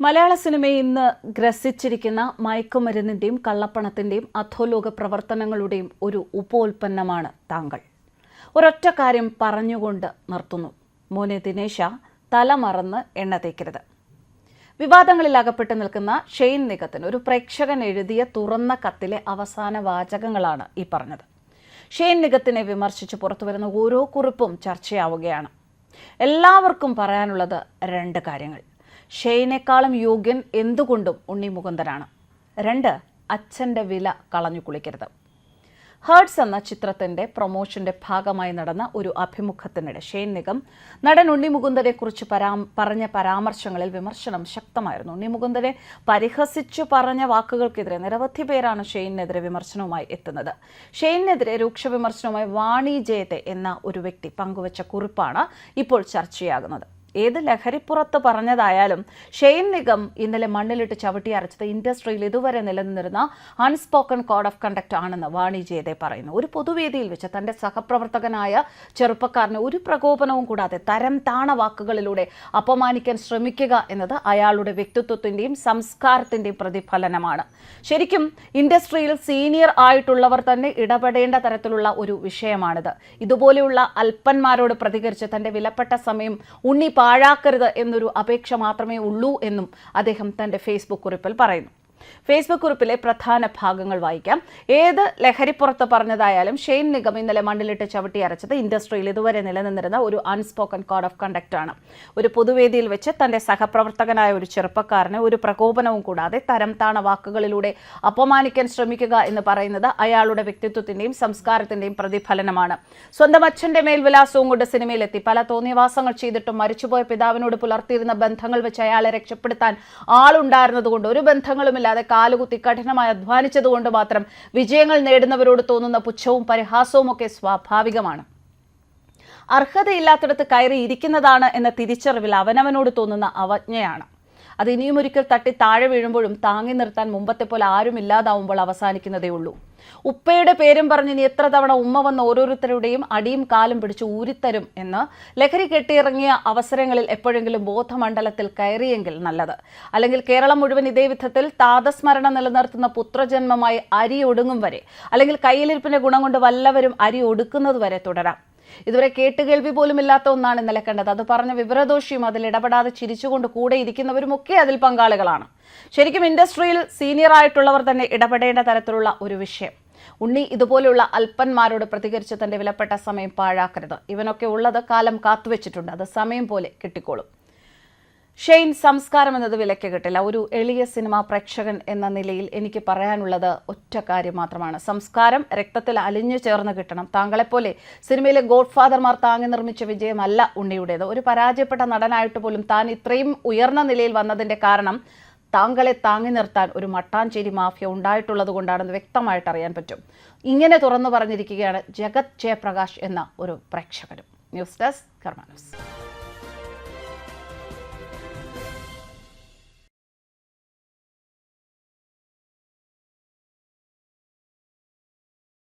മലയാള സിനിമയെ ഇന്ന് ഗ്രസിച്ചിരിക്കുന്ന മയക്കുമരുന്നിന്റെയും കള്ളപ്പണത്തിന്റെയും അധോലോക പ്രവർത്തനങ്ങളുടെയും ഒരു ഉപോൽപ്പന്നമാണ് താങ്കൾ. ഒരൊറ്റ കാര്യം പറഞ്ഞുകൊണ്ട് നിർത്തുന്നു. മോനെ ദിനേശ തല മറന്ന് എണ്ണ തേക്കരുത്. വിവാദങ്ങളിൽ അകപ്പെട്ട് നിൽക്കുന്ന ഷെയ്ൻ നിഗത്തിന് ഒരു പ്രേക്ഷകൻ എഴുതിയ തുറന്ന കത്തിലെ അവസാന വാചകങ്ങളാണ് ഈ പറഞ്ഞത്. ഷെയ്ൻ നിഗത്തിനെ വിമർശിച്ച് പുറത്തുവരുന്ന ഓരോ കുറിപ്പും ചർച്ചയാവുകയാണ്. എല്ലാവർക്കും പറയാനുള്ളത് രണ്ട് കാര്യങ്ങൾ. ഷെയ്നേക്കാളും യോഗ്യൻ എന്തുകൊണ്ടും ഉണ്ണി മുകുന്ദനാണ് രണ്ട് അച്ഛന്റെ വില കളഞ്ഞു കുളിക്കരുത്. ഹേർട്സ് എന്ന ചിത്രത്തിന്റെ പ്രൊമോഷന്റെ ഭാഗമായി നടന്ന ഒരു അഭിമുഖത്തിനിടെ ഷെയ്ൻ നിഗം നടൻ ഉണ്ണി മുകുന്ദനെക്കുറിച്ച് പരാ പറഞ്ഞ പരാമർശങ്ങളിൽ വിമർശനം ശക്തമായിരുന്നു. ഉണ്ണി മുകുന്ദനെ പരിഹസിച്ചു പറഞ്ഞ വാക്കുകൾക്കെതിരെ നിരവധി പേരാണ് ഷെയ്നെതിരെ വിമർശനവുമായി എത്തുന്നത്. ഷെയ്നെതിരെ രൂക്ഷ വിമർശനവുമായി വാണി ജയത്തെ എന്ന ഒരു വ്യക്തി പങ്കുവച്ച കുറിപ്പാണ് ഇപ്പോൾ ചർച്ചയാകുന്നത്. ഏത് ലഹരിപ്പുറത്ത് പറഞ്ഞതായാലും ഷെയ്ൻ നിഗം ഇന്നലെ മണ്ണിലിട്ട് ചവിട്ടി അരച്ചത് ഇൻഡസ്ട്രിയിൽ ഇതുവരെ നിലനിന്നിരുന്ന അൺസ്പോക്കൺ കോഡ് ഓഫ് കണ്ടക്ട് ആണെന്ന് വാണി ജയതെ പറയുന്നു. ഒരു പൊതുവേദിയിൽ വെച്ച് തന്റെ സഹപ്രവർത്തകനായ ചെറുപ്പക്കാരന് ഒരു പ്രകോപനവും കൂടാതെ തരം താണ വാക്കുകളിലൂടെ അപമാനിക്കാൻ ശ്രമിക്കുക എന്നത് അയാളുടെ വ്യക്തിത്വത്തിന്റെയും സംസ്കാരത്തിന്റെയും പ്രതിഫലനമാണ്. ശരിക്കും ഇൻഡസ്ട്രിയിൽ സീനിയർ ആയിട്ടുള്ളവർ തന്നെ ഇടപെടേണ്ട തരത്തിലുള്ള ഒരു വിഷയമാണിത്. ഇതുപോലെയുള്ള അല്പന്മാരോട് പ്രതികരിച്ച് തന്റെ വിലപ്പെട്ട സമയം ഉണ്ണി പാഴാക്കരുത് എന്നൊരു അപേക്ഷ മാത്രമേ ഉള്ളൂ എന്നും അദ്ദേഹം തന്റെ ഫേസ്ബുക്ക് കുറിപ്പിൽ പറയുന്നു. ഫേസ്ബുക്ക് കുറിപ്പിലെ പ്രധാന ഭാഗങ്ങൾ വായിക്കാം. ഏത് ലഹരിപ്പുറത്ത് പറഞ്ഞതായാലും ഷെയ്ൻ നിഗം ഇന്നലെ മണ്ണിലിട്ട് ചവിട്ടി അരച്ചത് ഇൻഡസ്ട്രിയിൽ ഇതുവരെ നിലനിന്നിരുന്ന ഒരു അൺസ്പോക്കൺ കോഡ് ഓഫ് കണ്ടക്ട് ആണ്. ഒരു പൊതുവേദിയിൽ വെച്ച് തന്റെ സഹപ്രവർത്തകനായ ഒരു ചെറുപ്പക്കാരനെ ഒരു പ്രകോപനവും കൂടാതെ തരം താണ വാക്കുകളിലൂടെ അപമാനിക്കാൻ ശ്രമിക്കുക എന്ന് പറയുന്നത് അയാളുടെ വ്യക്തിത്വത്തിന്റെയും സംസ്കാരത്തിന്റെയും പ്രതിഫലനമാണ്. സ്വന്തം അച്ഛന്റെ മേൽവിലാസവും കൊണ്ട് സിനിമയിലെത്തി. പല തോന്നിയവാസങ്ങൾ ചെയ്തിട്ടും മരിച്ചുപോയ പിതാവിനോട് പുലർത്തിയിരുന്ന ബന്ധങ്ങൾ വെച്ച് അയാളെ രക്ഷപ്പെടുത്താൻ ആളുണ്ടായിരുന്നതുകൊണ്ട് ഒരു ബന്ധങ്ങളുമില്ലാതെ കാലുകുത്തി കഠിനമായി അധ്വാനിച്ചതുകൊണ്ട് മാത്രം വിജയങ്ങൾ നേടുന്നവരോട് തോന്നുന്ന പുച്ഛവും പരിഹാസവും ഒക്കെ സ്വാഭാവികമാണ്. അർഹതയില്ലാത്തിടത്ത് കയറി ഇരിക്കുന്നതാണ് എന്ന തിരിച്ചറിവിൽ അവനവനോട് തോന്നുന്ന അവജ്ഞയാണ്. അത് ഇനിയും ഒരിക്കൽ തട്ടി താഴെ വീഴുമ്പോഴും താങ്ങി നിർത്താൻ മുമ്പത്തെ പോലെ ആരും ഇല്ലാതാവുമ്പോൾ അവസാനിക്കുന്നതേ ഉള്ളൂ. ഉപ്പയുടെ പേരും പറഞ്ഞ് ഇനി എത്ര തവണ ഉമ്മ വന്ന ഓരോരുത്തരുടെയും അടിയും കാലും പിടിച്ച് ഊരിത്തരും എന്ന് ലഹരി കെട്ടിയിറങ്ങിയ അവസരങ്ങളിൽ എപ്പോഴെങ്കിലും ബോധമണ്ഡലത്തിൽ കയറിയെങ്കിൽ നല്ലത്. അല്ലെങ്കിൽ കേരളം മുഴുവൻ ഇതേ വിധത്തിൽ താതസ്മരണ നിലനിർത്തുന്ന പുത്രജന്മമായി അരി ഒടുങ്ങും വരെ. അല്ലെങ്കിൽ കയ്യിലിരിപ്പിന്റെ ഗുണം കൊണ്ട് വല്ലവരും അരി ഒടുക്കുന്നത് വരെ തുടരാം. ഇതുവരെ കേട്ടുകേൾവി പോലും ഇല്ലാത്ത ഒന്നാണ് ഇന്നലെ കണ്ടത്. അത് പറഞ്ഞ വിവരദോഷിയും അതിൽ ഇടപെടാതെ ചിരിച്ചുകൊണ്ട് കൂടെ ഇരിക്കുന്നവരും ഒക്കെ അതിൽ പങ്കാളികളാണ്. ശരിക്കും ഇൻഡസ്ട്രിയിൽ സീനിയർ ആയിട്ടുള്ളവർ തന്നെ ഇടപെടേണ്ട തരത്തിലുള്ള ഒരു വിഷയം. ഉണ്ണി ഇതുപോലെയുള്ള അല്പന്മാരോട് പ്രതികരിച്ച് തന്റെ വിലപ്പെട്ട സമയം പാഴാക്കരുത്. ഇവനൊക്കെ ഉള്ളത് കാലം കാത്തുവെച്ചിട്ടുണ്ട്. അത് സമയം പോലെ കിട്ടിക്കോളും. ഷെയ്ൻ സംസ്കാരം എന്നത് വിലയ്ക്ക് കിട്ടില്ല. ഒരു എളിയ സിനിമ പ്രേക്ഷകൻ എന്ന നിലയിൽ എനിക്ക് പറയാനുള്ളത് ഒറ്റ കാര്യം മാത്രമാണ്. സംസ്കാരം രക്തത്തിൽ അലിഞ്ഞു ചേർന്ന് കിട്ടണം. താങ്കളെപ്പോലെ സിനിമയിലെ ഗോഡ് ഫാദർമാർ താങ്ങി നിർമ്മിച്ച വിജയമല്ല ഉണ്ണിയുടേത്. ഒരു പരാജയപ്പെട്ട നടനായിട്ട് പോലും താൻ ഇത്രയും ഉയർന്ന നിലയിൽ വന്നതിന്റെ കാരണം താങ്കളെ താങ്ങി നിർത്താൻ ഒരു മട്ടാഞ്ചേരി മാഫിയ ഉണ്ടായിട്ടുള്ളത് കൊണ്ടാണെന്ന് വ്യക്തമായിട്ട് അറിയാൻ പറ്റും. ഇങ്ങനെ തുറന്നു പറഞ്ഞിരിക്കുകയാണ് ജഗത് ജയപ്രകാശ് എന്ന ഒരു പ്രേക്ഷകനും. News desk കർമാനൂസ്